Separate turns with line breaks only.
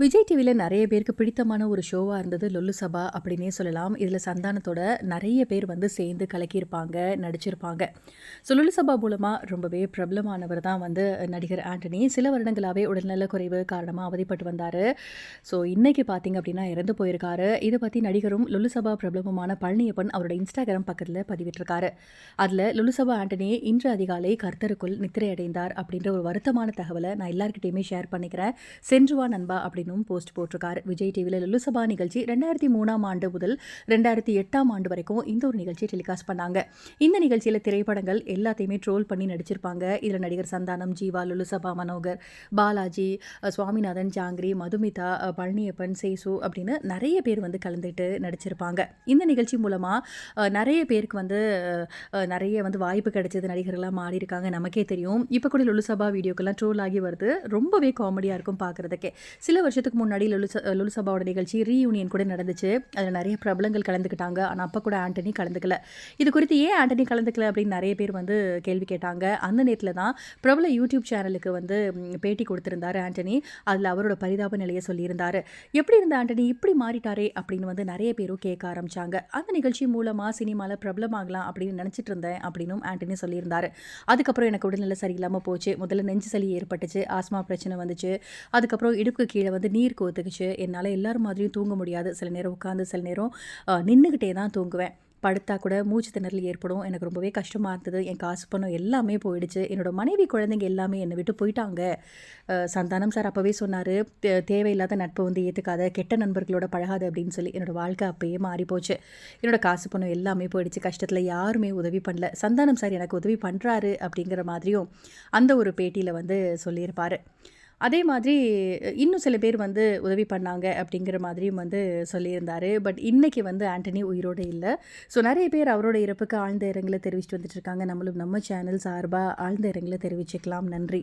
விஜய் டிவியில் நிறைய பேருக்கு பிடித்தமான ஒரு ஷோவாக இருந்தது லொல்லு சபா அப்படின்னே சொல்லலாம். இதில் சந்தானத்தோட நிறைய பேர் வந்து சேர்ந்து கலக்கியிருப்பாங்க நடிச்சிருப்பாங்க. ஸோ லொல்லு சபா மூலமாக ரொம்பவே பிரபலமானவர் தான் வந்து நடிகர் ஆண்டனி. சில வருடங்களாகவே உடல்நல குறைவு காரணமாக அவதிப்பட்டு வந்தார். ஸோ இன்றைக்கி பார்த்தீங்க அப்படின்னா இறந்து போயிருக்காரு. இதை பற்றி நடிகரும் லொல்லு சபா பிரபலமான பழனியப்பன் அவரோட இன்ஸ்டாகிராம் பக்கத்தில் பதிவிட்டிருக்காரு. அதில் லொல்லு சபா ஆண்டனி இன்று அதிகாலை கர்த்தருக்குள் நித்திரை அடைந்தார் அப்படின்ற ஒரு வருத்தமான தகவலை நான் எல்லாருக்கிட்டையுமே ஷேர் பண்ணிக்கிறேன். சென்றுவா நண்பா அப்படின்னு அப்படின்னும் போஸ்ட் போட்டிருக்காரு. விஜய் டிவியில் லுலுசபா நிகழ்ச்சி ரெண்டாயிரத்தி மூணாம் ஆண்டு முதல் ரெண்டாயிரத்தி எட்டாம் ஆண்டு வரைக்கும் இந்த ஒரு நிகழ்ச்சியை டெலிகாஸ்ட் பண்ணாங்க. இந்த நிகழ்ச்சியில் திரைப்படங்கள் எல்லாத்தையுமே ட்ரோல் பண்ணி நடிச்சிருப்பாங்க. இதில் நடிகர் சந்தானம் ஜீவா லுலுசபா மனோகர் பாலாஜி சுவாமிநாதன் ஜாங்கிரி மதுமிதா பழனியப்பன் சேசு அப்படின்னு நிறைய பேர் வந்து கலந்துட்டு நடிச்சிருப்பாங்க. இந்த நிகழ்ச்சி மூலமாக நிறைய பேருக்கு வந்து நிறைய வந்து வாய்ப்பு கிடைச்சது. நடிகர்களாக மாறி இருக்காங்க நமக்கே தெரியும். இப்போ கூட லுலுசபா வீடியோக்கெல்லாம் ட்ரோல் ஆகி வருது. ரொம்பவே காமெடியாக இருக்கும் பார்க்குறதுக்கே. சில வருஷம் வருஷத்துக்கு முன்னாடி லுலுச லுலுசபாவோட நிகழ்ச்சி ரீயூனியன் கூட நடந்துச்சு. அதில் நிறைய பிரபலங்கள் கலந்துக்கிட்டாங்க. ஆனால் அப்போ கூட ஆண்டனி கலந்துக்கல. இது குறித்து ஏன் ஆண்டனி கலந்துக்கல அப்படின்னு நிறைய பேர் வந்து கேள்வி கேட்டாங்க. அந்த நேரத்தில் தான் பிரபல யூடியூப் சேனலுக்கு வந்து பேட்டி கொடுத்திருந்தாரு ஆண்டனி. அதில் அவரோட பரிதாப நிலையை சொல்லியிருந்தார். எப்படி இருந்த ஆண்டனி? இப்படி மாறிட்டாரே அப்படின்னு வந்து நிறைய பேரும் கேட்க ஆரம்பிச்சாங்க. அந்த நிகழ்ச்சி மூலமாக சினிமாவில் பிரபலமாகலாம் அப்படின்னு நினச்சிட்டு இருந்தேன் அப்படின்னும் ஆண்டனி சொல்லியிருந்தார். அதுக்கப்புறம் எனக்கு உடல்நிலை சரியில்லாமல் போச்சு. முதல்ல நெஞ்சு சளி ஏற்பட்டுச்சு. ஆஸ்மா பிரச்சனை வந்துச்சு. அதுக்கப்புறம் இடுப்பு கீழே வந்து நீர் கோத்துக்குச்சு என்னால் எல்லார் மாதிரியும் தூங்க முடியாது. சில நேரம் உட்காந்து சில நேரம் நின்றுக்கிட்டே தான் தூங்குவேன். படுத்தா கூட மூச்சு திணறல் ஏற்படும். எனக்கு ரொம்பவே கஷ்டமாக இருந்தது. என் காசு பணம் எல்லாமே போயிடுச்சு. என்னோட மனைவி குழந்தைங்க எல்லாமே என்னை விட்டு போயிட்டாங்க. சந்தானம் சார் அப்போவே சொன்னார் தேவையில்லாத நட்பை வந்து ஏற்றுக்காத கெட்ட நண்பர்களோட பழகாது அப்படின்னு சொல்லி. என்னோடய வாழ்க்கை அப்போயே மாறி போச்சு. என்னோடய காசு பணம் எல்லாமே போயிடுச்சு. கஷ்டத்தில் யாருமே உதவி பண்ணல. சந்தானம் சார் எனக்கு உதவி பண்ணுறாரு அப்படிங்கிற மாதிரியும் அந்த ஒரு பேட்டியில் வந்து சொல்லியிருப்பார். அதே மாதிரி இன்னும் சில பேர் வந்து உதவி பண்ணாங்க அப்படிங்கிற மாதிரியும் வந்து சொல்லியிருந்தார். பட் இன்னைக்கு வந்து ஆண்டனி உயிரோடு இல்லை. ஸோ நிறைய பேர் அவரோட இறப்புக்கு ஆழ்ந்த இரங்கலை தெரிவிச்சுட்டு வந்துட்டு இருக்காங்க. நம்மளும் நம்ம சேனல் சார்பாக ஆழ்ந்த இரங்கலை தெரிவிச்சுக்கலாம். நன்றி.